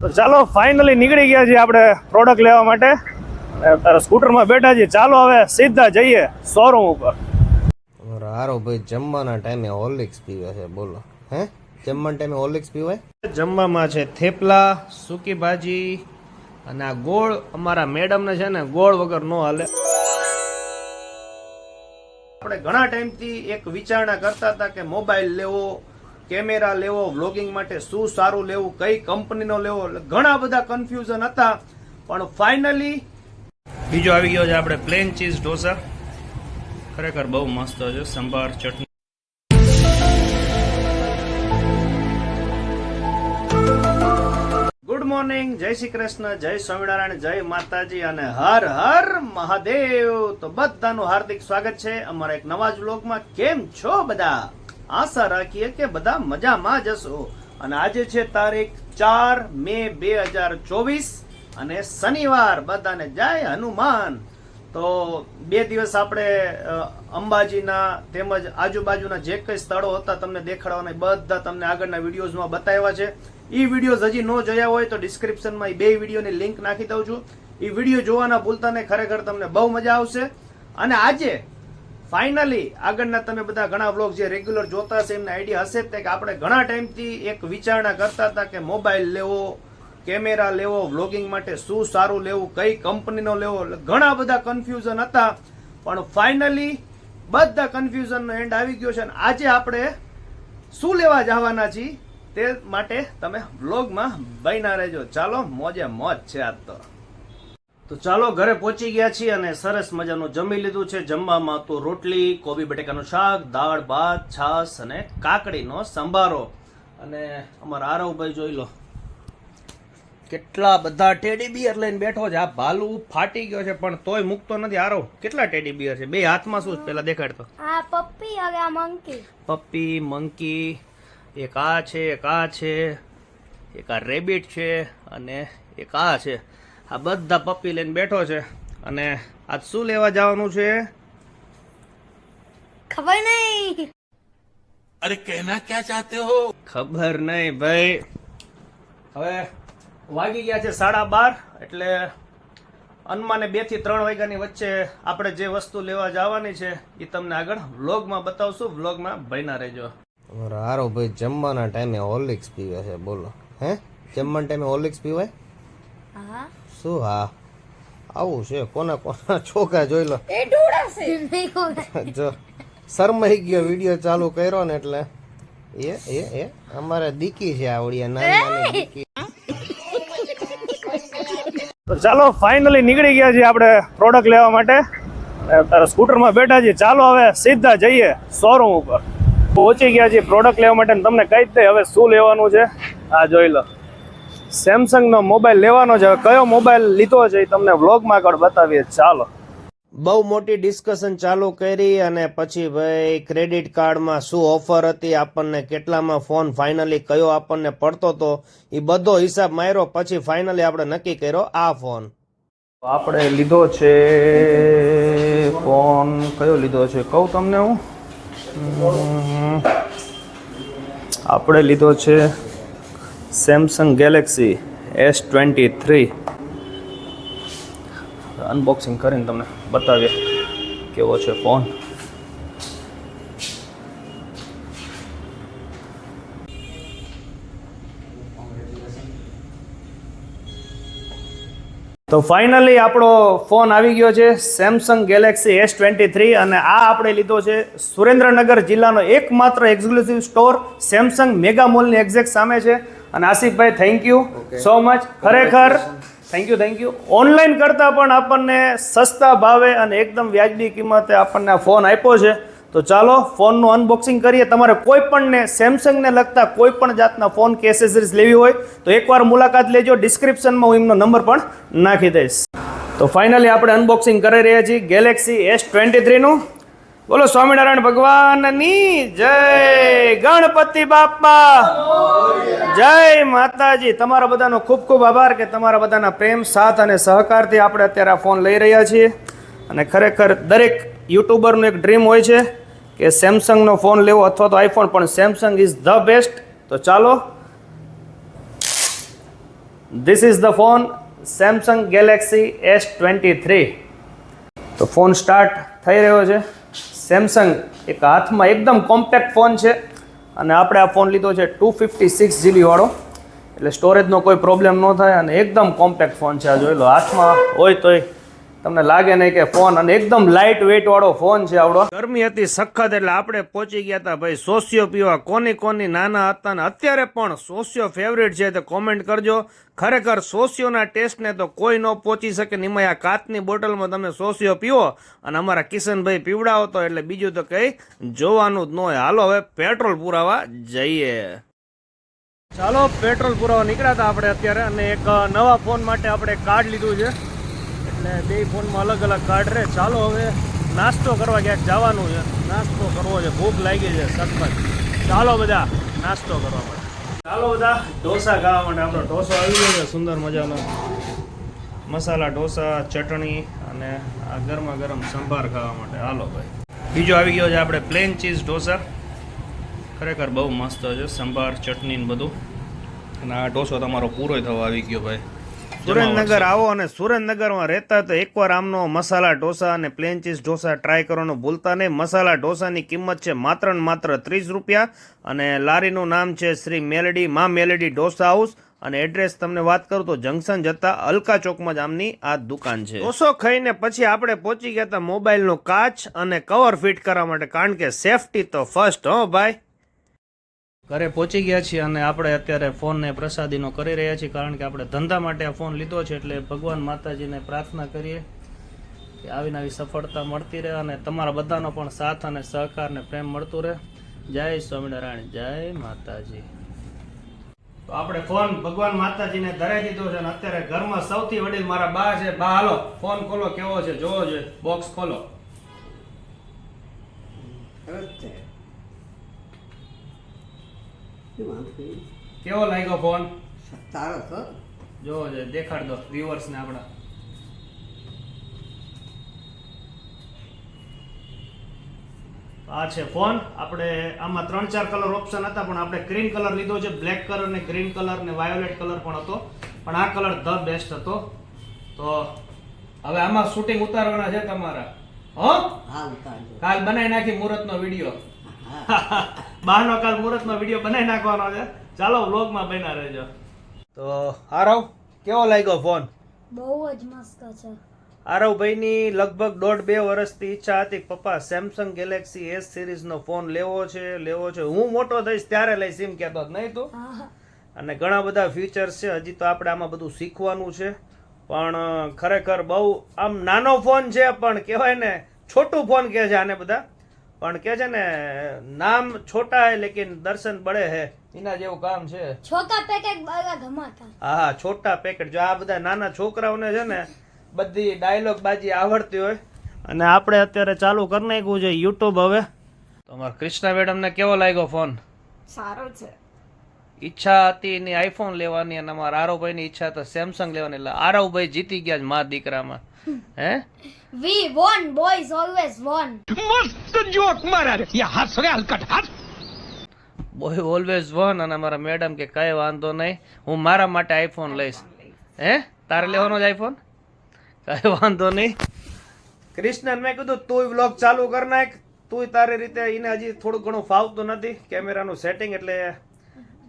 તો ચાલો ફાઇનલી નીકળી ગયા છીએ આપણે પ્રોડક્ટ લેવા માટે. અને તારા સ્કૂટરમાં બેઠા છીએ. ચાલો હવે સીધા જઈએ શોરૂમ ઉપર. હારો ભાઈ જમવાના ટાઈમે હોર્લિક્સ પીવે છે બોલો. હે? જમવાના ટાઈમે હોર્લિક્સ પીવાય? જમવામાં છે થેપલા સૂકી ભાજી અને આ ગોળ અમારા મેડમને છે ને ગોળ વગર નો હાલે. આપણે ઘણા ટાઈમથી એક વિચારણા કરતા હતા કે મોબાઈલ લેવો કેમેરા લેવો વ્લોગિંગ માટે શું સારું લેવું, કઈ કંપનીનો લેવો ઘણા બધા કન્ફ્યુઝન હતા. પણ ફાઇનલી બીજો આવી ગયો છે આપણે પ્લેન ચીઝ ઢોસા. ખરેખર બહુ મસ્ત છે, સંભાર, ચટણી. ગુડ મોર્નિંગ જય શ્રી કૃષ્ણ, જય સ્વામિનારાયણ, જય માતાજી અને હર હર મહાદેવ. તો બધાનું હાર્દિક સ્વાગત છે અમારા એક નવા જ વ્લોગમાં કેમ છો બધા? આશા રાખીએ કે બધા મજામાં જશો અને આજે છે તારીખ ચાર મે બે હજાર ચોવીસ અને શનિવાર. બધાને જય હનુમાન. તો બે દિવસ આપણે અંબાજીના તેમજ આજુબાજુના જે કઈ સ્થળો હતા તમને દેખાડવાના બધા તમને આગળના વિડીયોઝમાં બતાવ્યા છે. એ વિડીયોઝ હજી ન જોયા હોય તો ડિસ્ક્રિપ્શનમાં એ બે વિડીયોની લિંક નાખી દઉં છું. એ વીડિયો જોવાના ભૂલતા નહીં, ખરેખર તમને બહુ મજા આવશે. અને આજે ફાઇનલી આગળના તમે બધા ઘણા વ્લોગ જે રેગ્યુલર જોતા હશે, એમને આઈડિયા હશે તે કે આપણે ઘણા ટાઈમથી એક વિચારણા કરતા હતા કે મોબાઈલ લેવો કેમેરા લેવો વ્લોગિંગ માટે શું સારું લેવું, કઈ કંપનીનો લેવો ઘણા બધા કન્ફ્યુઝન હતા. પણ ફાઇનલી બધા કન્ફ્યુઝનનો એન્ડ આવી ગયો છે અને આજે આપણે શું લેવા જવાના છીએ તે માટે તમે વ્લોગમાં બન્યા રહેજો. ચાલો, મોજે મોજ છે આજ તો. તો ચાલો ઘરે પહોંચી ગયા છીએ અને સરસ મજાનું જમી લીધું છે. જમવામાં તો રોટલી કોબી બટેકાનું શાક દાળ ભાત છાશ અને કાકડીનો સંભારો. અને અમારા આરવભાઈ જોઈ લો. કેટલા બધા ટેડી બિયર લઈને બેઠો છે. આ ભાલુ ફાટી ગયો છે પણ તોય મૂકતો નથી. આરવ કેટલા ટેડી બિયર છે? બે હાથમાં શું પેલા દેખાડતો આ પપ્પી હવે આ મંકી. પપ્પી મંકી એક આ છે એક આ છે એક આ રેબિટ છે અને એક આ છે. આ બધા પપ્પી લઈને બેઠો છે. અને આજ શું લેવા જવાનું છે? ખબર નહીં. અરે કહેના ક્યાં ચાહતે હો? ખબર નહીં ભાઈ. હવે વાગી ગયા છે સાડા બાર એટલે અનમાને બેથી ત્રણ વાગ્યાની વચ્ચે આપણે જે વસ્તુ લેવા જવાની છે એ તમને આગળ વ્લોગમાં બતાવશું. વ્લોગમાં ભયના રહેજો. હારો ભાઈ જમવાના ટાઈમે હોર્લિક્સ પીવે છે બોલો. હે? જમવાના ટાઈમે હોર્લિક્સ પીવાય? હા. શું હા? આવું છે? કોના કોના? છોકરા જોઈ લો. જો શરમાઈ ગયો વીડિયો ચાલુ કર્યો ને એટલે. એ એ એ અમારે દીકી છે આવડિયા નાની નાની દીકી. તો ચાલો ફાઇનલી નીકળી ગયા છીએ આપણે પ્રોડક્ટ લેવા માટે. તારા સ્કૂટરમાં બેઠા છીએ. ચાલો હવે સીધા જઈએ શોરૂમ ઉપર. પહોંચી ગયા છીએ પ્રોડક્ટ લેવા માટે તમને કહી જ દે હવે શું લેવાનું છે? આ જોઈ લો. સેમસંગનો મોબાઈલ લેવાનો છે. કયો મોબાઈલ લીધો છે એ તમને વ્લોગમાં આગળ બતાવીએ. ચાલો. બહુ મોટી ડિસ્કશન ચાલુ કરી અને પછી ભાઈ ક્રેડિટ કાર્ડમાં શું ઓફર હતી આપણને કેટલામાં ફોન ફાઇનલી કયો આપણને પડતો હતો એ બધો હિસાબ માર્યો પછી ફાઇનલી આપણે નક્કી કર્યો આ ફોન આપણે લીધો છે ફોન કયો લીધો છે? કહું તમને હું? આપણે લીધો છે Samsung Galaxy S twenty three unboxing કરીને તમને બતાવીએ કેવો છે ફોન તો ફાઇનલી આપણો ફોન આવી ગયો છે Samsung Galaxy S twenty three અને આ આપણે લીધો છે સુરેન્દ્રનગર જિલ્લાનો એકમાત્ર એક્સક્લુસિવ સ્ટોર સેમસંગ મેગા મોલની એક્ઝેક્ટ સામે છે. અને આસિફભાઈ થેન્ક યુ સો મચ ખરેખર thank you thank you online કરતાં પણ આપણને સસ્તા ભાવે અને એકદમ વ્યાજબી કિંમતે આપણને આ ફોન આપ્યો છે. તો ચાલો ફોનનું અનબોક્સિંગ કરીએ. તમારે કોઈ પણને સેમસંગને લગતા કોઈ પણ જાતના ફોન કે એસેસરીઝ લેવી હોય તો એકવાર મુલાકાત લેજો. ડિસ્ક્રિપ્શનમાં હું એમનો નંબર પણ નાખી દઈશ. તો ફાઇનલી આપણે અનબોક્સિંગ કરી રહ્યા છીએ. ગેલેક્સી એસ ટ્વેન્ટી થ્રીનું બોલો સ્વામિનારાયણ ભગવાનની જય ગણપતિ બાપા. જય માતાજી. તમારા બધાનો ખૂબ ખૂબ આભાર કે તમારા બધાના પ્રેમ, સાથ અને સહકારથી આપણે અત્યારે આ ફોન લઈ રહ્યા છીએ. અને ખરેખર દરેક યુટ્યુબરનું એક ડ્રીમ હોય છે કે સેમસંગનો ફોન લેવો અથવા તો આઈફોન પણ સેમસંગ ઇઝ ધ બેસ્ટ તો ચાલો. This is the phone Samsung Galaxy S twenty three તો ફોન સ્ટાર્ટ થઈ રહ્યો છે. સેમસંગ એક હાથમાં એકદમ કોમ્પેક્ટ ફોન છે અને આપણે આ ફોન લીધો છે ટુ ફિફ્ટી સિક્સ જીબીવાળો એટલે સ્ટોરેજનો કોઈ પ્રોબ્લેમ ન થાય અને એકદમ કોમ્પેક્ટ ફોન છે આ જોઈ લો, હાથમાં હોય તોય તમને લાગે નહીં કે ફોન, અને એકદમ લાઇટ વેઇટ વાળો ફોન છે આવડો. ગરમી હતી સખત એટલે આપણે પહોંચી ગયા હતા ભાઈ સોસિયો પીવા. કોની કોની નાના હતા ને અત્યારે પણ સોસિયો ફેવરેટ છે તો કોમેન્ટ કરજો. ખરેખર સોસિયોના ટેસ્ટને તો કોઈ ન પહોંચી શકે નિમય આ કાચની બોટલમાં તમે સોસિયો પીવો અને અમારા કિશનભાઈ પીવડાવો તો એટલે બીજું તો કંઈ જોવાનું જ ન હોય. હાલો હવે પેટ્રોલ પુરાવા જઈએ. ચાલો, પેટ્રોલ પુરાવા નીકળ્યા હતા આપણે અત્યારે અને એક નવા ફોન માટે આપણે કાર્ડ લીધું છે. એટલે બે ફોનમાં અલગ અલગ કાર્ડ રહે. ચાલો હવે નાસ્તો કરવા ક્યાંક જવાનું છે. નાસ્તો કરવો છે. ભૂખ લાગી છે સખત ચાલો બધા નાસ્તો કરવા માટે. ચાલો બધા ઢોસા ખાવા માટે. આપણો ઢોસો આવી ગયો છે, સુંદર મજાનો. મસાલા, ઢોસા, ચટણી અને આ ગરમા ગરમ સંભાર ખાવા માટે. હાલો ભાઈ. બીજો આવી ગયો છે આપણે પ્લેન ચીઝ ઢોસા. ખરેખર બહુ મસ્ત છે, સંભાર, ચટણી ને બધું. અને આ ઢોસો તમારો પૂરો થવા આવી ગયો ભાઈ. સુરેન્દ્રનગર આવો અને સુરેન્દ્રનગરમાં રહેતા તો એકવાર આમનો મસાલા ઢોસા અને પ્લેન ચીઝ ઢોસા ટ્રાય કરવાનું ભૂલતા નહીં. મસાલા ઢોસાની કિંમત છે માત્ર ને માત્ર ત્રીસ રૂપિયા અને લારીનું નામ છે શ્રી મેલડી મા મેલડી ઢોસા હાઉસ. અને એડ્રેસ તમને વાત કરું તો જંકશન જતા અલકા ચોકમાં જ આમની આ દુકાન છે. ઓછો ખાઈને પછી આપણે પહોંચી ગયા હતા મોબાઈલનો કાચ અને કવર ફિટ કરવા માટે. કારણ કે સેફટી તો ફર્સ્ટ હો ભાઈ. ઘરે પહોંચી ગયા છીએ અને આપણે અત્યારે ફોનને પ્રસાદીનો કરી રહ્યા છીએ કારણ કે આપણે ધંધા માટે આ ફોન લીધો છે એટલે ભગવાન માતાજીને પ્રાર્થના કરીએ કે આવી સફળતા મળતી રહે અને તમારા બધાનો પણ સાથ અને સહકાર ને પ્રેમ મળતું રહે. જય સ્વામિનારાયણ, જય માતાજી. તો આપણે ફોન ભગવાન માતાજીને ધરાઈ દીધો છે અને અત્યારે ઘરમાં સૌથી વડીલ મારા બા છે. બા, હાલો, ફોન ખોલો, કેવો છે? જોવો જોઈએ બોક્સ ખોલો. કેવો લાગ્યો ફોન? સારો છો જો દેખાડ દો વ્યુઅર્સ ને આપણા. આ છે ફોન. આપણે આમાં ત્રણ ચાર કલર ઓપ્શન હતા પણ આપણે ક્રીમ કલર લીધો છે. બ્લેક કલર ને ગ્રીન કલર ને વાયોલેટ કલર પણ હતો. પણ આ કલર ધ બેસ્ટ હતો. તો હવે આમાં શૂટિંગ ઉતારવાના છે તમારા. હો? કાલ બનાવી નાખી મુહૂર્તનો વીડિયો. બહારનો કાલ મુહૂર્તનો વીડિયો બનાવી નાખવાનો છે. ચાલો વ્લોગમાં બન્યા રહેજો. તો આરવ કેવો લાગ્યો ફોન બહુ જ મસ્ત છે. આરવભાઈની લગભગ દોઢ બે વર્ષથી ઈચ્છા હતી પપ્પા સેમસંગ ગેલેક્સી એસ સિરીઝનો ફોન લેવો છે લેવો છે. હું મોટો થઈશ ત્યારે લઈ સિમ કહેતો નહીં તું. અને ઘણા બધા ફીચર્સ છે હજી તો આપણે આમાં બધું શીખવાનું છે. પણ ખરેખર બહુ આમ નાનો ફોન છે પણ કહેવાય ને છોટું ફોન કહે છે આને બધા. પણ કે છે ને નામ છોટા હે લેકિન દર્શન બડે હે. એના જેવું કામ છે. છોટા પેકેટ બાગા ધમાતા હા છોટા પેકેટ જો આ બધા નાના છોકરાઓને છે ને બધી ડાયલોગ બાજી આવડતી હોય. અને આપણે અત્યારે ચાલુ કરી નાખ્યું છે યુટ્યુબ હવે. તો અમારા કૃષ્ણા મેડમને કેવો લાગ્યો ફોન સારો છે. ઈચ્છા હતી એની આઈફોન લેવાની અને અમારા આરવભાઈની ઈચ્છા તો સેમસંગ લેવાની. એટલે આરવભાઈ જીતી ગયા જ મા દીકરામાં. હે? We won boys always won boy always won અને અમારા મેડમ કે કઈ વાંધો નહીં. હું મારા માટે આઈફોન લઈશ. હે? તારે લેવાનો જ આઈફોન કઈ વાંધો નહીં. કૃષ્ણન મેં કીધું તું વ્લોગ ચાલુ કર નાખ. તું તારી રીતે એને હજી થોડું ઘણું ફાવતું નથી. કેમેરાનું સેટિંગ એટલે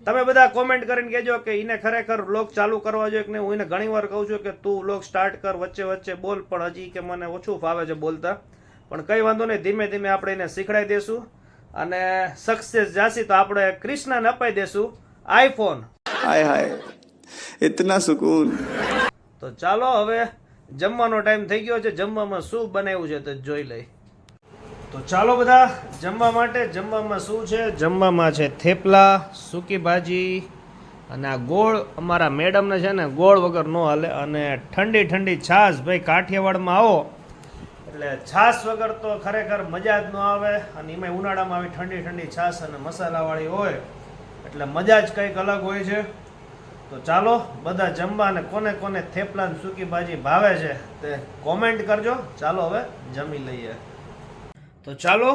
તમે બધા કોમેન્ટ કરીને કહેજો કે એને ખરેખર વ્લોગ ચાલુ કરવા જોઈએ કે નહીં? હું એને ઘણીવાર કહું છું કે તું વ્લોગ સ્ટાર્ટ કર વચ્ચે વચ્ચે બોલ પણ હજી કે મને ઓછું ફાવે છે બોલતા. પણ કંઈ વાંધો નહીં ધીમે ધીમે આપણે એને શીખડાઈ દેશું. અને સક્સેસ જાશી તો આપણે કૃષ્ણને અપાઈ દેશું. IPhone hi hi. ઇતના સુકૂન. તો ચાલો હવે જમવાનો ટાઈમ થઈ ગયો છે. જમવામાં શું બનાવ્યું છે તો જોઈ લઈ તો ચાલો બધા, જમવા માટે, જમવામાં શું છે? જમવામાં છે થેપલા, સૂકી ભાજી અને આ ગોળ અમારા મેડમને છે ને, ગોળ વગર ન હાલે અને ઠંડી ઠંડી છાશ. ભાઈ, કાઠિયાવાડમાં આવો. એટલે છાશ વગર તો ખરેખર મજા જ ન આવે અને એમાં ઉનાળામાં આવી ઠંડી ઠંડી છાશ અને મસાલાવાળી હોય, એટલે મજા જ કંઈક અલગ હોય છે. તો ચાલો, બધા જમવા અને કોને કોને થેપલા સૂકી ભાજી ભાવે છે તે કોમેન્ટ કરજો. ચાલો હવે જમી લઈએ. તો ચાલો,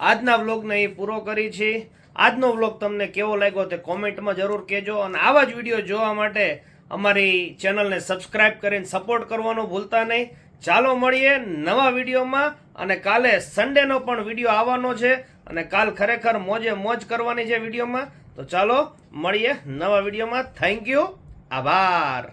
આજના વ્લોગને અહીં પૂરો કરી છે. આજનો વ્લોગ તમને કેવો લાગ્યો તે કોમેન્ટમાં જરૂર કહેજો અને આવા જ વીડિયો જોવા માટે અમારી ચેનલને સબસ્ક્રાઇબ કરીને સપોર્ટ કરવાનું ભૂલતા નહીં. ચાલો મળીએ નવા વિડીયોમાં અને કાલે સન્ડેનો પણ વીડિયો આવવાનો છે અને કાલ ખરેખર મોજે મોજ કરવાની છે વિડીયોમાં. તો ચાલો મળીએ નવા વિડીયોમાં. થેન્ક યુ આભાર.